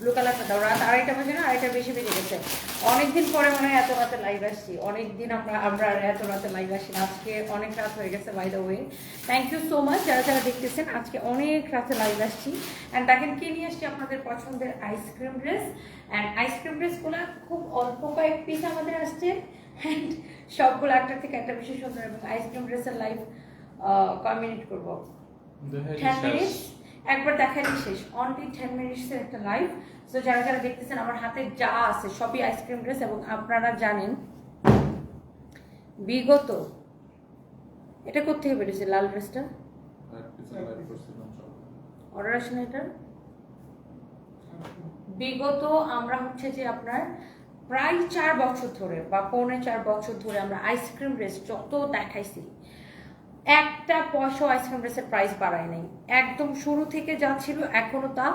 Blue কালারটা দাও। রাত আড়াইটা বাজে না? আড়াইটা বেশি বেজে গেছে। অনেকদিন পরে মনে হয় এত রাতে লাইভ আসছি। অনেকদিন আমরা আমরা এত রাতে লাইভ আসি না। আজকে অনেক রাত হয়ে গেছে by the way thank you so much যারা যারা দেখতেছেন আজকে অনেক রাতে লাইভ আসছি। অ্যান্ড দেখেন কি নিয়ে আসছি আপনাদের পছন্দের আইসক্রিম ড্রেস অ্যান্ড আইসক্রিম ড্রেসগুলো খুব অল্প কয়েক পিস আমাদের আসছে। অ্যান্ড সবগুলো একটা থেকে একটা বেশি সুন্দর এবং আইসক্রিম ড্রেসের লাইভ কয় মিনিট করব। টেন মিনিটস একবার দেখাই শেষ। অনলি টেন মিনিটসের একটা লাইভ সো যারা যারা দেখতেছেন, আমার হাতে যা আছে, সবই আইসক্রিম ড্রেস এবং আপনারা জানেন, বিগত, এটা কোথেকে বেরিয়েছে, লাল ড্রেসটা অর্ডার আসে না বিগত আমরা হচ্ছে যে আপনার প্রায় চার বছর ধরে বা পৌনে চার বছর ধরে আমরা আইসক্রিম ড্রেস যত দেখাইছি একটা পয়সা আইসক্রিম ড্রেসের প্রাইস বাড়ায় নাই। একদম শুরু থেকে যা ছিল, এখনও তা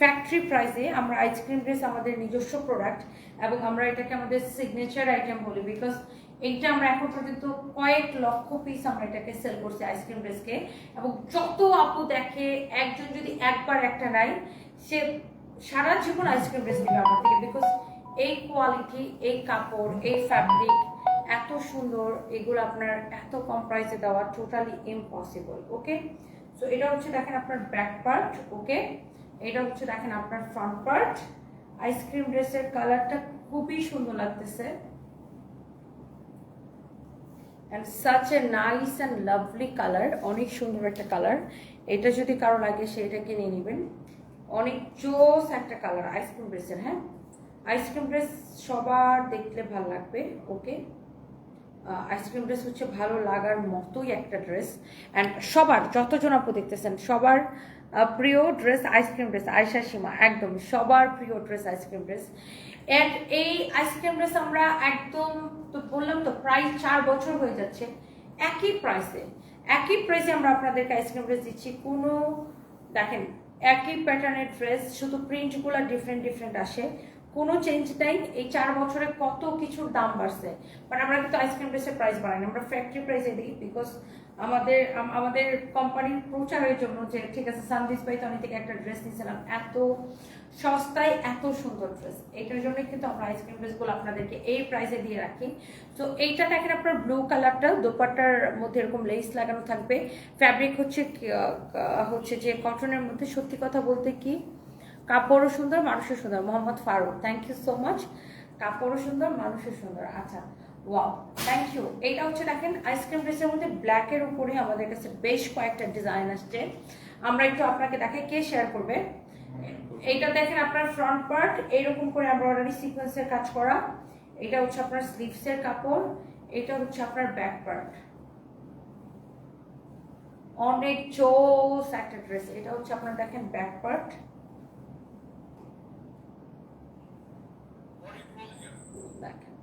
ফ্যাক্টরি প্রাইসে আমরা আইসক্রিম ড্রেস আমাদের নিজস্ব প্রোডাক্ট এবং আমরা এটাকে আমাদের সিগনেচার আইটেম বলি বিকজ এইটা আমরা এখন পর্যন্ত কয়েক লক্ষ পিস আমরা এটাকে সেল করছি আইসক্রিম ড্রেসকে এবং যত আপু দেখে, একজন যদি একবার একটা নাই সে সারা জীবন আইসক্রিম ড্রেস নেবে আমার থেকে বিকজ এই কোয়ালিটি এই কাপড়, এই ফ্যাব্রিক এত সুন্দর, এগুলো আপনার এত কম প্রাইসে দেওয়া টোটালি ইম্পসিবল ওকে সো এটা হচ্ছে দেখেন আপনার ব্যাক পার্ট ওকে এটা হচ্ছে দেখেন আপনার ফ্রন্ট পার্ট আইসক্রিম ড্রেসের কালারটা খুবই সুন্দর লাগতেছে। And such a nice and lovely colour অনেক সুন্দর একটা কালার এটা যদি কারও লাগে সেটাকে নিয়ে নেবেন। অনেক জোস একটা কালার আইসক্রিম ড্রেসের হ্যাঁ? আইসক্রিম ড্রেস সবার দেখলে ভালো লাগবে ওকে আইসক্রিম ড্রেস হচ্ছে ভালো লাগার মতোই একটা ড্রেস অ্যান্ড সবার, যতজন আপু দেখতেছেন, সবার প্রিয় dress ice cream dress Ayesha Seema একদম সবার প্রিয় dress ice cream dress and এই আইসক্রিম ড্রেস আমরা একদম, তো বললাম তো, প্রায় চার বছর হয়ে যাচ্ছে, একই প্রাইসে একই প্রাইসে আমরা আপনাদেরকে আইসক্রিম ড্রেস দিচ্ছি। কোনো, দেখেন, একই প্যাটার্নের ড্রেস শুধু প্রিন্টগুলো ডিফারেন্ট ডিফারেন্ট আসে। কোনো চেঞ্জ নাই। এই চার বছরে কত কিছুর দাম বাড়ছে। বাট আমরা কিন্তু আইসক্রিম ড্রেসের প্রাইস বাড়াই না। আমরা ফ্যাক্টরি প্রাইসে দিই বিকজ আমাদের আমাদের কোম্পানির প্রচারের জন্য যে, ঠিক আছে সানডিস বাই তনি থেকে একটা ড্রেস নিয়েছিলাম। এত সস্তায় এত সুন্দর ড্রেস এইটার জন্য কিন্তু আমরা আইসক্রিম ড্রেসগুলো আপনাদেরকে এই প্রাইসে দিয়ে রাখি। তো এইটা দেখেন আপনার ব্লু কালারটা দোপাট্টার মধ্যে এরকম লেস লাগানো থাকবে। ফ্যাব্রিক হচ্ছে হচ্ছে যে কটনের মধ্যে সত্যি কথা বলতে কি কাপড়ও সুন্দর, মানুষও সুন্দর। Mohammad Farooq thank you so much কাপড়ও সুন্দর, মানুষও সুন্দর। আচ্ছা ওয়াও থ্যাংক ইউ এইটা হচ্ছে দেখেন আইসক্রিম ড্রেসের মধ্যে ব্ল্যাকের উপরে আমাদের কাছে বেশ কয়েকটা ডিজাইন আসছে। আমরা একটু আপনাকে দেখে কে শেয়ার করবে? এইটা দেখেন আপনার ফ্রন্ট পার্ট এইরকম করে এমব্রয়ডারি সিকোয়েন্সের কাজ করা। এটা হচ্ছে আপনার স্লিভসের কাপড়, এটা হচ্ছে আপনার ব্যাক পার্ট অনেক চোস একটা ড্রেস এটা হচ্ছে আপনার দেখেন ব্যাক পার্ট দেখেন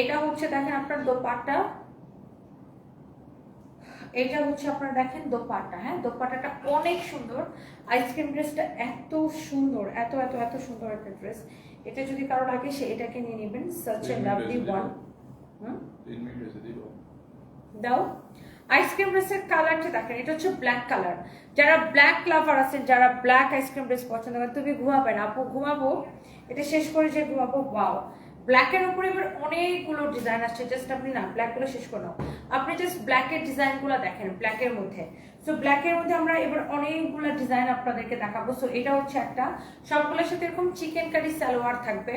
এটা হচ্ছে দেখেন আপনার দোপাট্টা। এটা হচ্ছে আপনার দেখেন দোপাট্টা হ্যাঁ? দোপাট্টাটা অনেক সুন্দর। আইসক্রিম ড্রেসটা এত সুন্দর এত এত এত সুন্দর একটা ড্রেস এটা যদি কারও লাগে সে এটাকে নিয়ে নেবেন। সাচ এ লাভলি ওয়ান দাও। আইসক্রিম ড্রেসের কালারটা দেখেন এটা হচ্ছে ব্ল্যাক কালার যারা ব্ল্যাক লাভার আছেন যারা ব্ল্যাক আইসক্রিম ড্রেস পছন্দ করেন তুমি ঘুমাবে না। আপু ঘুমাবো। এটা শেষ করে যে ঘুমাবো ওয়াও ব্ল্যাকের উপরে এবার অনেকগুলো ডিজাইন আসছে জাস্ট আপনি না ব্ল্যাকগুলো শেষ করে নাও। আপনি জাস্ট ব্ল্যাকের ডিজাইনগুলো দেখেন ব্ল্যাকের মধ্যে। সো ব্ল্যাকের মধ্যে আমরা এবার অনেকগুলো ডিজাইন আপনাদেরকে দেখাবো। সো এটা হচ্ছে একটা। সবগুলোর সাথে এরকম চিকেন কারি সালোয়ার থাকবে।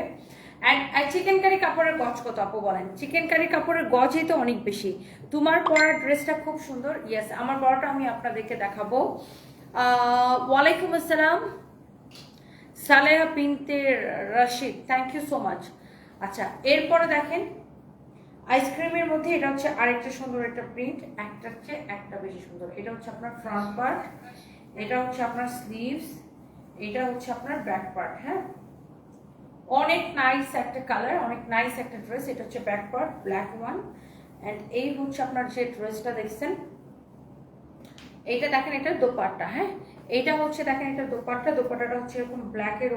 চিকেন কারি কাপড়ের গজ কত, আপু বলেন? চিকেন কারি কাপড়ের গজই তো অনেক বেশি। তোমার পরার ড্রেসটা খুব সুন্দর। ইয়েস আমার পরাটা আমি আপনাদেরকে দেখাবো। ওয়ালাইকুম আসসালাম। Saleha Binte Rashid thank you so much আচ্ছা এরপরে দেখেন আইসক্রিমের মধ্যে এটা হচ্ছে আরেকটা সুন্দর একটা প্রিন্ট একটা হচ্ছে একটা বেশি সুন্দর। এটা হচ্ছে আপনার ফ্রন্ট পার্ট এটা হচ্ছে আপনার স্লিভস এটা হচ্ছে আপনার ব্যাক পার্ট হ্যাঁ? অনেক নাইস একটা কালার অনেক নাইস একটা ড্রেস এটা হচ্ছে back part black one and এই হচ্ছে আপনার যে ড্রেসটা দেখছেন এইটা দেখেন, এটা দোপাট্টা হ্যাঁ? এইটা হচ্ছে, দেখেন এটা দোপাট্টা, দোপাট্টাটা হচ্ছে এরকম ব্ল্যাকের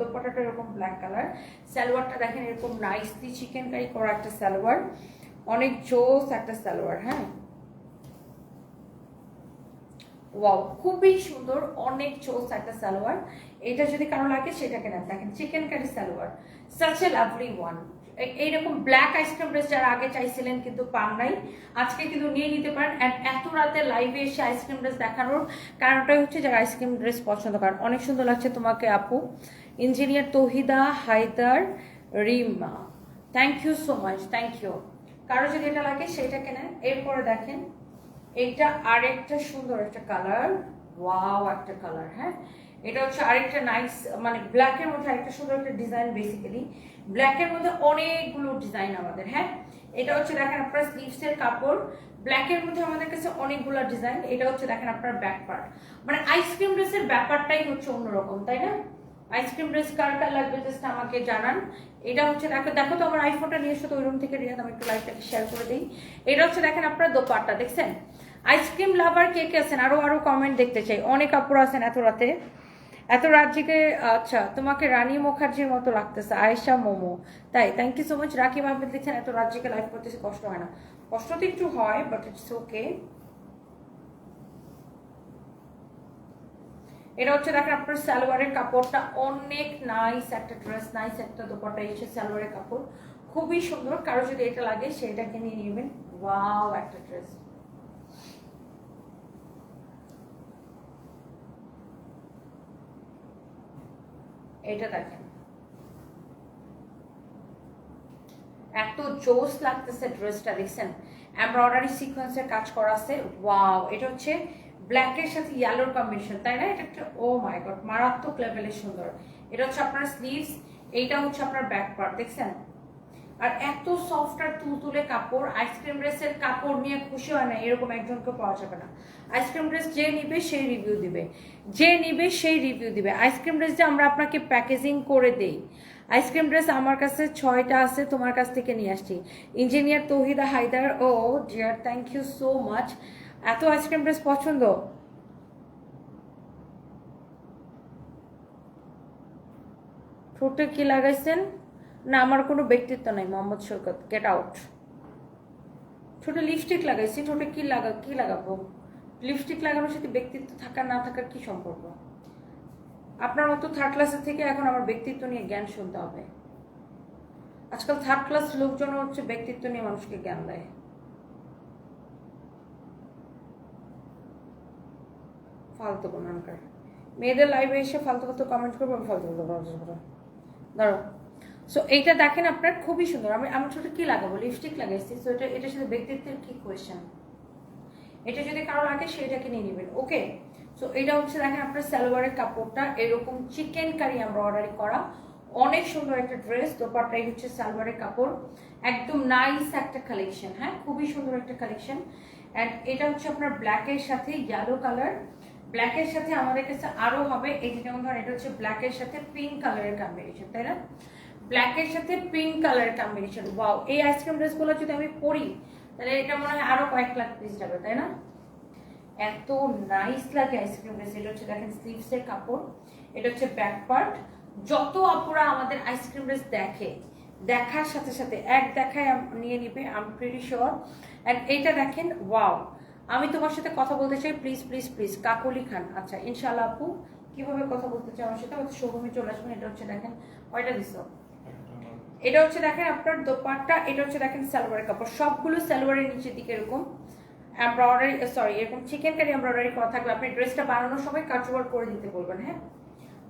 দোপাট্টাটা এরকম ব্ল্যাক কালার সালোয়ারটা দেখেন এরকম নাইসলি চিকেন কারি করা একটা সালোয়ার। অনেক জোস একটা সালোয়ার হ্যাঁ? ওয়াও খুবই সুন্দর, অনেক চোস একটা সালোয়ার। এটা যদি কারও লাগে, সেটাকে নেন। দেখেন chikankari salwar. Such a lovely one এইরকম ব্ল্যাক আইসক্রিম ড্রেস যারা আগে চাইছিলেন কিন্তু পান নাই, আজকে কিন্তু নিয়ে নিতে পারেন। অ্যান্ড এত রাতে লাইভে এসে আইসক্রিম ড্রেস দেখানোর কারণটাই হচ্ছে যারা আইসক্রিম ড্রেস পছন্দ করেন। অনেক সুন্দর লাগছে তোমাকে, আপু। Engineer Tahida Haidar Rima. Thank you so much thank you কারও যদি এটা লাগে সেটা কেনেন এরপরে দেখেন এটা আরেকটা সুন্দর একটা কালার। ওয়াও, একটা কালার হ্যাঁ? এটা হচ্ছে আরেকটা নাইস মানে ব্ল্যাকের মধ্যে আরেকটা সুন্দর একটা ডিজাইন বেসিক্যালি ব্ল্যাকের মধ্যে অনেকগুলো ডিজাইন আমাদের হ্যাঁ? এটা হচ্ছে দেখেন আপনার স্লিভসের কাপড়। ব্ল্যাকের মধ্যে আমাদের কাছে অনেকগুলো ডিজাইন এটা হচ্ছে দেখেন আপনার ব্যাক পার্ট মানে আইসক্রিম ড্রেসের ব্যাপারটাই হচ্ছে অন্যরকম, তাই না? আইসক্রিম ড্রেস কার কার লাগবে জাস্ট আমাকে জানান। এটা হচ্ছে দেখো দেখো তো আমার আইফোনটা নিয়ে এসো তো ওই রুম থেকে, রিয়াদ, আমি একটু লাইভটাকে শেয়ার করে দিই। এটা হচ্ছে দেখেন আপনার দোপাট্টা, দেখছেন? আইসক্রিম লাভার কে কে আছেন? আরও আরও কমেন্ট দেখতে চাই। অনেক কাপড় আছেন এত রাতে। এত জেগে আচ্ছা তোমাকে রানী মুখার্জির মতো লাগতেছে, আয়েশা মোমো। তাই thank you so much Rakib Ahmed দেখছেন এত জেগে লাইভ করতেছে, কষ্ট হয় না। কষ্ট তো একটু হয় বাট ইটস ওকে এটা হচ্ছে, দেখেন, আপনার সালোয়ারের কাপড়টা অনেক নাইস একটা ড্রেস নাইস একটা দোপাটা এসে সালোয়ারের কাপড়। খুবই সুন্দর। কারও যদি এটা লাগে, সেটাকে নিয়ে নেবেন। ওয়াও একটা ড্রেস এটা দেখেন। এত জোস লাগতেছে ড্রেসটা, দেখছেন? এমব্রয়ডারি সিকোয়েন্সের কাজ করা আছে। ওয়াও এটা হচ্ছে ব্ল্যাকের সাথে ইয়েলোর কম্বিনেশন তাই না? এটা একটা ও মাই গড মারাত্মক লেভেলের সুন্দর। এটা হচ্ছে আপনার স্লিভস এইটা হচ্ছে আপনার ব্যাক পার্ট দেখছেন? আর এত সফট আর তুলতুলে কাপড় আইসক্রিম ড্রেসের কাপড় নিয়ে খুশি হয় না, এরকম একজনকে পাওয়া যাবে না। আইসক্রিম ড্রেস যে নিবে সেই রিভিউ দিবে। যে নিবে সেই রিভিউ দিবে। আইসক্রিম ড্রেস যে আমরা আপনাকে প্যাকেজিং করে দেই আইসক্রিম ড্রেস আমার কাছে ছয়টা আছে, তোমার কাছ থেকে নিয়ে আসছি। Engineer Tahida Haidar, oh dear thank you so much এত আইসক্রিম ড্রেস পছন্দ? ঠোঁটে কি লাগাইছেন? না, আমার কোনো ব্যক্তিত্ব নাই, মোহাম্মদ সৈকত গেট আউট ঠোঁটে লিপস্টিক লাগাইছি ঠোঁটে কি লাগা, কি লাগাবো? লিপস্টিক লাগানোর সাথে ব্যক্তিত্ব থাকা, না থাকার কি সম্পর্ক? আপনার মতো থার্ড ক্লাসের থেকে এখন আমার ব্যক্তিত্ব নিয়ে জ্ঞান শুনতে হবে। আজকাল থার্ড ক্লাস লোকজন হচ্ছে ব্যক্তিত্ব নিয়ে মানুষকে জ্ঞান দেয়। ফালতু কোনানকার মেয়েদের লাইভে এসে ফালতু ফালতু কমেন্ট করব, আমি ফালতু ফালতু ধরো সো এইটা দেখেন আপনার খুবই সুন্দর। আমি, আমার ছোট কি লাগাবো? লিপস্টিক লাগাইছি। সো এটা, এটার সাথে ব্যক্তিত্বের কি কোয়েশ্চেন এটা যদি কারও লাগে, সেটাকে নিয়ে নেবেন। ওকে সো এটা হচ্ছে দেখেন আপনার সালোয়ারের কাপড়টা। এরকম চিকেন কারি আমরা অর্ডারি করা। অনেক সুন্দর একটা ড্রেস দোপারটাই হচ্ছে সালোয়ারের কাপড়। একদম নাইস একটা কালেকশন হ্যাঁ? খুবই সুন্দর একটা কালেকশন অ্যান্ড এটা হচ্ছে আপনার ব্ল্যাকের সাথে ইয়েলো কালার ব্ল্যাকের সাথে আমাদের কাছে আরও হবে। এই যেমন ধরেন, এটা হচ্ছে ব্ল্যাকের সাথে পিঙ্ক কালারের কম্বিনেশন তাই না? ব্ল্যাকের সাথে পিঙ্ক কালারের কম্বিনেশন ওয়াও এই আইসক্রিম ড্রেসগুলো যদি আমি পরি, তাহলে এটা মনে হয় আরও কয়েক লাখ পিস যাবে, তাই না? এত নাইস লাগে আইসক্রিম ড্রেস এটা হচ্ছে দেখেন স্লিভসের কাপড়, এটা হচ্ছে ব্যাক পার্ট যত আপুরা আমাদের আইসক্রিম ড্রেস দেখে, দেখার সাথে সাথে, এক দেখায় নিয়ে নিবে আম প্রিটি শিওর অ্যান্ড এইটা দেখেন ওয়াও আমি তোমার সাথে কথা বলতে চাই please please please Kakoli Khan. আচ্ছা ইনশাল্লাহ আপু, কীভাবে কথা বলতে চাই আমার সাথে? শোরুমে চলে আসবেন, এটা হচ্ছে দেখেন, কয়টা দিছো? এটা হচ্ছে দেখেন আপনার দোপাট্টা এটা হচ্ছে দেখেন সালোয়ারের কাপড়। সবগুলো সালোয়ারের নিচের দিকে এরকম এমব্রয়ডারি সরি এরকম চিকেন কারি এমব্রয়ডারি করা থাকবে। আপনি ড্রেসটা বানানোর সময় কাটওয়ার করে দিতে বলবেন হ্যাঁ?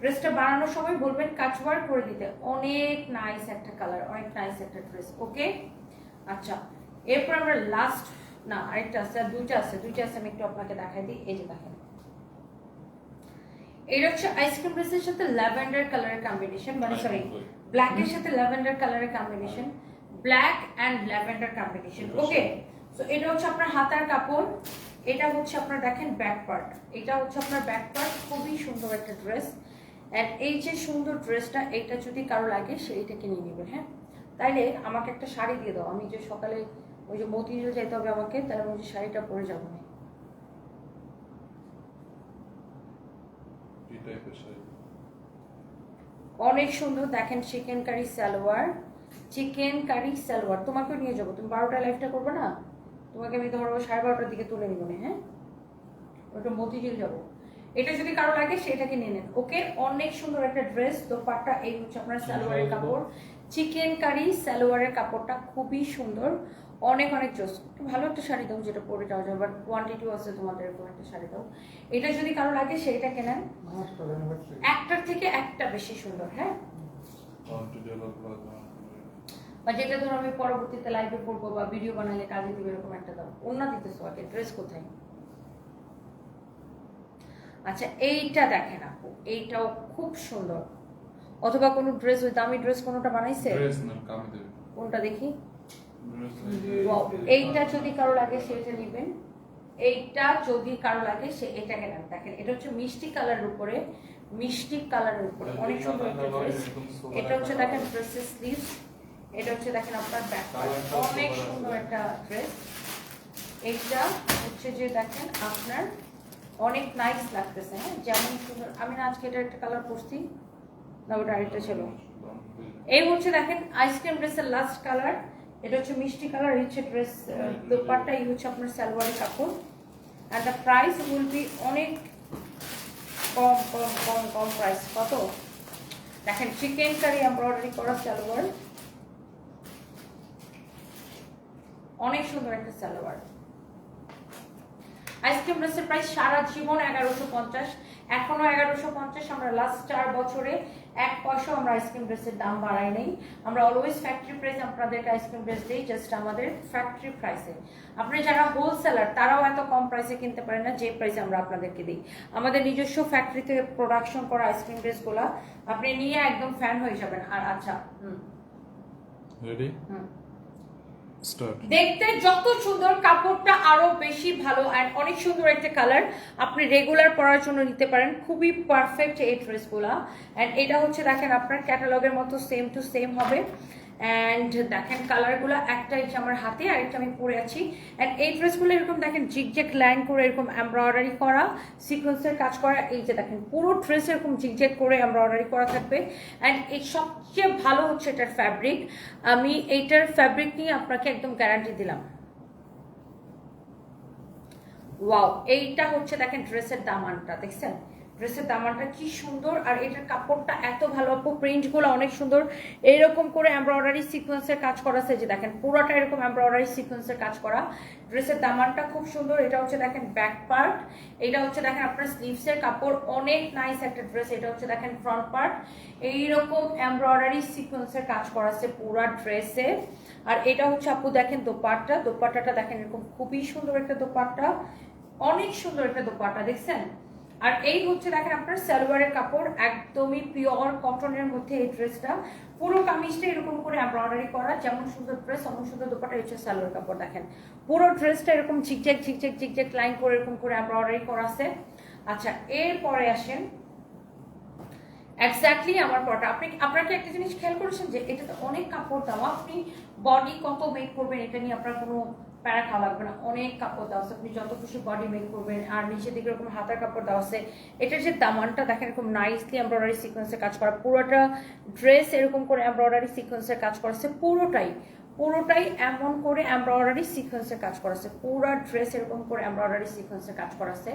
ড্রেসটা বানানোর সময় বলবেন কাটওয়ার করে দিতে। অনেক নাইস একটা কালার অনেক নাইস একটা ড্রেস ওকে আচ্ছা এরপর আমরা লাস্ট না আরেকটা আছে আর দুইটা আছে দুইটা আছে আমি একটু আপনাকে দেখাই দিই এই যে দেখেন। এটা হচ্ছে আইসক্রিম ড্রেসের সাথে ল্যাভেন্ডার কালারের কম্বিনেশন মানে সরি ব্ল্যাকের সাথে ল্যাভেন্ডার কালারের combination black and lavender combination okay so এটা হচ্ছে আপনার হাতার কাপড় এটা হচ্ছে আপনার দেখেন ব্যাক পার্ট এটা হচ্ছে আপনার ব্যাক পার্ট খুবই সুন্দর একটা ড্রেস অ্যান্ড এই যে সুন্দর ড্রেসটা এটা যদি কারও লাগে সেইটাকে নিয়ে নেবেন হ্যাঁ? তাইলে আমাকে একটা শাড়ি দিয়ে দাও আমি যে সকালে ওই যে মতিঝিল যেতে হবে আমাকে তাহলে আমি যে শাড়িটা পরে যাব। না অনেক সুন্দর দেখেন চিকেন কারি সালোয়ার। চিকেন কারি সালোয়ার। তোমাকেও নিয়ে যাব। তুমি বারোটা লাইফটা করবে না? তোমাকে আমি ধরো সাড়ে বারোটার দিকে তুলে নিব না হ্যাঁ? ওটা মতিঝিল যাব। এটা যদি কারও লাগে সেটাকে নিয়ে নেন। ওকে অনেক সুন্দর একটা ড্রেস দোপাট্টা এই হচ্ছে আপনার সালোয়ারের কাপড়। চিকেন কারি সালোয়ারের কাপড়টা খুবই সুন্দর। অনেক অনেক জোস একটু ভালো একটা শাড়ি দাও যেটা পরে যাওয়া যাবে বাট কোয়ান্টিটিও আছে তোমাদের এরকম একটা শাড়ি দাও। এটা যদি কারও লাগে সেইটা কেনেন। একটার থেকে একটা বেশি সুন্দর হ্যাঁ? বা যেটা ধরো আমি পরবর্তীতে লাইভে পড়ব বা ভিডিও বানালে কাজে দিবে এরকম একটা দাও। অন্য দিতেছো আগে ড্রেস কোথায়? আচ্ছা এইটা দেখেন আপু এইটাও খুব সুন্দর। অথবা কোনো ড্রেস ওই দামি ড্রেস কোনোটা বানাইছে? কোনটা দেখি? এইটা যদি কারও লাগে সেটা নেবেন এইটা যদি কারও লাগে সে এটা কেনেন দেখেন এটা হচ্ছে মিষ্টি কালারের উপরে মিষ্টি কালারের উপরে অনেক সুন্দর এটা হচ্ছে দেখেন ড্রেসের স্লিভ এটা হচ্ছে দেখেন আপনার ব্যাক অনেক সুন্দর একটা ড্রেস এইটা হচ্ছে যে দেখেন আপনার অনেক নাইস লাগতেছে হ্যাঁ? যেমন সুন্দর। আমি না আজকে এটা একটা কালার পরছি। না ওটা আরেকটা ছিল। এই হচ্ছে দেখেন আইসক্রিম ড্রেসের লাস্ট কালার এটা হচ্ছে মিষ্টি কালার হচ্ছে ড্রেস দোপাট্টা এই হচ্ছে আপনার সালোয়ারের কাপড়। And the price will be অনেক কম কম কম কম প্রাইস কত? দেখেন চিকেন কারি এমব্রয়ডারি করা সালোয়ার। অনেক সুন্দর একটা সালোয়ার। আইসক্রিম ড্রেসের প্রাইস সারা জীবন এগারোশো পঞ্চাশ। এখনও এগারোশো পঞ্চাশ আমরা লাস্ট চার বছরে এক পয়সা আমরা আইসক্রিম ব্রেসের দাম বাড়াই নেই। আমরা অলওয়েজ ফ্যাক্টরি প্রাইস আপনাদেরকে আইসক্রিম ব্রেস দিই জাস্ট আমাদের ফ্যাক্টরি প্রাইসে আপনি যারা হোলসেলার তারাও এত কম প্রাইসে কিনতে পারেন না যে প্রাইসে আমরা আপনাদেরকে দিই। আমাদের নিজস্ব ফ্যাক্টরি থেকে প্রোডাকশন করা আইসক্রিম ব্রেসগুলা আপনি নিয়ে একদম ফ্যান হয়ে যাবেন। আর আচ্ছা হুম। রেডি হুম। দেখতে যত সুন্দর, কাপড়টা আরও বেশি ভালো অ্যান্ড অনেক সুন্দর একটা কালার আপনি রেগুলার পরার জন্য নিতে পারেন। খুবই পারফেক্ট এই ড্রেসগুলা অ্যান্ড এটা হচ্ছে দেখেন আপনার ক্যাটালগের মতো সেম টু সেম হবে। অ্যান্ড দেখেন কালারগুলো একটা হচ্ছে আমার হাতে আর একটা আমি পরে আছি। অ্যান্ড এই ড্রেসগুলো এরকম দেখেন জিগজেক লাইন করে এরকম এমব্রয়ডারি করা সিকোয়েন্সের কাজ করা, এই যে দেখেন, পুরো ড্রেস এরকম জিগজেক করে এমব্রয়ডারি করা থাকবে। অ্যান্ড এই সবচেয়ে ভালো হচ্ছে এটার ফ্যাব্রিক আমি এইটার ফ্যাব্রিক নিয়ে আপনাকে একদম গ্যারান্টি দিলাম। ওয়াও এইটা হচ্ছে দেখেন ড্রেসের দামানটা, দেখছেন? ড্রেসের দামানটা কি সুন্দর আর এটার কাপড়টা এত ভালো, আপু প্রিন্টগুলো অনেক সুন্দর। এইরকম করে এমব্রয়ডারি সিকোয়েন্সের কাজ করা আছে যে দেখেন, পুরোটা এরকম এমব্রয়ডারি সিকোয়েন্সের কাজ করা। ড্রেসের দামানটা খুব সুন্দর, এটা হচ্ছে দেখেন ব্যাক পার্ট এটা হচ্ছে দেখেন আপনার স্লিভসের কাপড়, অনেক নাইস একটা ড্রেস এটা হচ্ছে দেখেন ফ্রন্ট পার্ট এইরকম এমব্রয়ডারি সিকোয়েন্সের কাজ করা আছে পুরো ড্রেসে আর এটা হচ্ছে, আপু, দেখেন দোপাট্টা, দোপাট্টাটা দেখেন এরকম খুবই সুন্দর একটা দোপাট্টা। অনেক সুন্দর একটা দোপাট্টা, দেখছেন? আর এই হচ্ছে দেখেন আপনার সালোয়ারের কাপড়, একদমই পিওর কটনের মধ্যে এই ড্রেসটা পুরো কামিজটা এরকম করে এমব্রয়ডারি করা, যেমন সুন্দর ড্রেস অমন সুন্দর দোপাটা হচ্ছে সালোয়ার কাপড় দেখেন। পুরো ড্রেসটা এরকম ঝিকঝাক ঝিকঝাক ঝিকঝাক লাইন করে এরকম করে এমব্রয়ডারি করা আছে। আচ্ছা এরপরে আসেন। এক্স্যাক্টলি আমার পরটা আপনি আপনাকে একটা জিনিস খেয়াল করেছেন যে এটাতে অনেক কাপড় দেওয়া, আপনি বডি কত মেক করবেন, এটা নিয়ে আপনার কোনো প্যারা খাওয়া লাগবে না। অনেক কাপড় দেওয়া আপনি যত খুশি বডি মেক করবেন। আর নিচের দিকে এরকম হাতার কাপড় দেওয়া আছে। এটার যে দামানটা দেখেন এরকম নাইসলি এমব্রয়ডারি সিকোয়েন্সের কাজ করা। পুরোটা ড্রেস এরকম করে এমব্রয়ডারি সিকোয়েন্সের কাজ করা পুরোটাই পুরোটাই এমন করে এমব্রয়ডারি সিকোয়েন্সের কাজ করাছে পুরো ড্রেস এরকম করে এমব্রয়ডারি সিকোয়েন্সের কাজ করাছে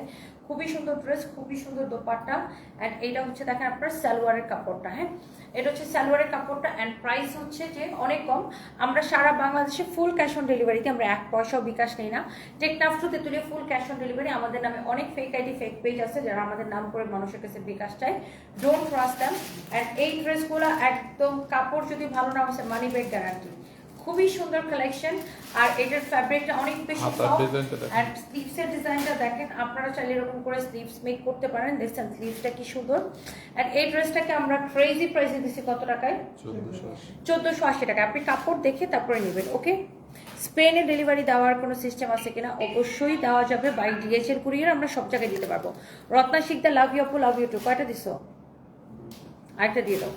খুবই সুন্দর ড্রেস খুবই সুন্দর দোপাট্টা। অ্যান্ড এইটা হচ্ছে, দেখেন আপনার সালোয়ারের কাপড়টা হ্যাঁ? এটা হচ্ছে সালোয়ারের কাপড়টা অ্যান্ড প্রাইস হচ্ছে যে অনেক কম। আমরা সারা বাংলাদেশে ফুল ক্যাশ অন ডেলিভারিতে আমরা এক পয়সাও বিকাশ নেই না। Teknaf to Tetulia full cash on delivery আমাদের নামে অনেক ফেক আইডি ফেক পেজ আছে যারা আমাদের নাম করে মানুষের কাছে বিকাশ চায়। ডোন্ট ট্রাস্ট দ্যাম অ্যান্ড এই ড্রেসগুলো একদম কাপড় যদি ভালো না হচ্ছে মানি ব্যাগ গ্যারান্টি খুবই সুন্দর কালেকশন আর এটার ফ্যাব্রিকটা অনেক বেশি। অ্যান্ড স্লিভসের ডিজাইনটা দেখেন। আপনারা চাইলে এরকম করে স্লিভস মেক করতে পারেন। দেখছেন স্লিভসটা কি সুন্দর। অ্যান্ড এই ড্রেসটাকে আমরা ক্রেজি প্রাইসে দিচ্ছি কত টাকায়? চোদ্দশো আশি। টাকা আপনি কাপড় দেখে তারপরে নেবেন ওকে স্পেনে ডেলিভারি দেওয়ার কোনো সিস্টেম আছে কিনা? অবশ্যই দেওয়া যাবে। বাই ডিএচএল কুরিয়ার আমরা সব জায়গায় দিতে পারব। রত্না শিকদা লাভ ইউ আপু লাভ ইউ টু কয়টা দিছো? আরেকটা দিয়ে দাও।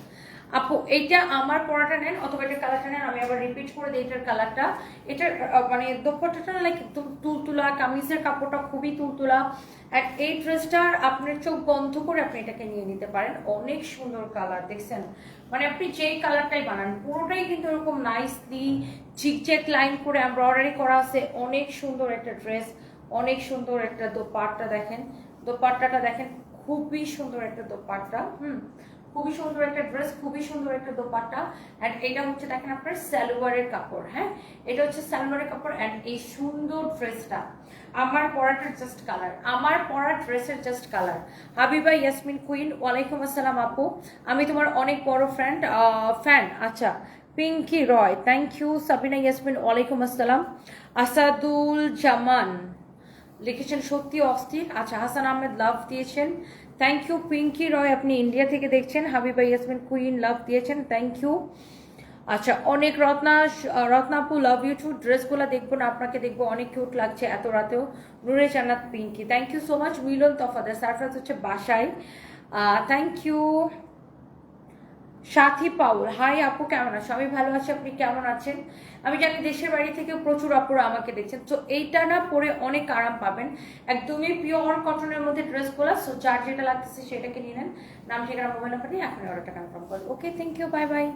আপু, এইটা আমার পরাটা নেন অথবা এটার কালারটা নেন, আমি আবার রিপিট করে দিই এটার কালারটা এটার মানে দোপাট্টাটা লাইক তুলতুলা, কামিজের কাপড়টা খুবই তুলতুলা। আর এই ড্রেসটার আপনার চোখ বন্ধ করে আপনি এটাকে নিয়ে নিতে পারেন। অনেক সুন্দর কালার দেখছেন? মানে আপনি যেই কালারটাই বানান, পুরোটাই কিন্তু এরকম নাইসলি চিকচেক লাইন করে এমব্রয়ডারি করা আছে। অনেক সুন্দর একটা ড্রেস অনেক সুন্দর একটা দোপাট্টা দেখেন। দোপাট্টাটা দেখেন, খুবই সুন্দর একটা দোপাট্টা, হুম? খুবই সুন্দর একটা ড্রেস খুবই সুন্দর একটা দোপাট্টা। অ্যান্ড এটা হচ্ছে দেখেন আপনার সালোয়ারের কাপড় হ্যাঁ? এটা হচ্ছে সালোয়ারের কাপড় অ্যান্ড এই সুন্দর ড্রেসটা আমার পরাটার জাস্ট কালার আমার পরা ড্রেসের just colour Habiba, Yasmin, queen, ওয়ালাইকুম আসসালাম আপু। আমি তোমার অনেক বড় ফ্রেন্ড ফ্যান আচ্ছা পিঙ্কি রয়। থ্যাংক ইউ সাবিনা, ইয়াসমিন, ওয়ালাইকুম আসসালাম। আসাদুল জামান, লিখেছেন সত্যি অস্থির। আচ্ছা হাসান আহমেদ লাভ দিয়েছেন। থ্যাংক ইউ পিঙ্কি রয় আপনি ইন্ডিয়া থেকে দেখছেন। হাবিবা ইয়াসমিন কুইন লাভ দিয়েছেন। থ্যাংক ইউ আচ্ছা অনেক রত্না রত্নাপু লাভ ইউ টু ড্রেসগুলো দেখব না, আপনাকে দেখব। অনেক কিউট লাগছে এত রাতেও। Nure Jannat Pinky thank you so much Milon Tafadar Sarfaraz হচ্ছে বাসায়। Thank you Sathi Paul hi আপু, কেমন আছো? আমি ভালো আছি, আপনি কেমন আছেন? আমি জানি দেশের বাড়ি থেকে প্রচুর আপুরা আমাকে দেখছেন। তো এইটা না পরে অনেক আরাম পাবেন। একদমই পিওর কটনের মধ্যে ড্রেস ড্রেসগুলো সো যার যেটা লাগতেছে সেটাকে নিয়ে নেন। নাম ঠিকানা মোবাইল নাম্বার নিয়ে এখন অর্ডারটা কনফার্ম করুন okay thank you bye bye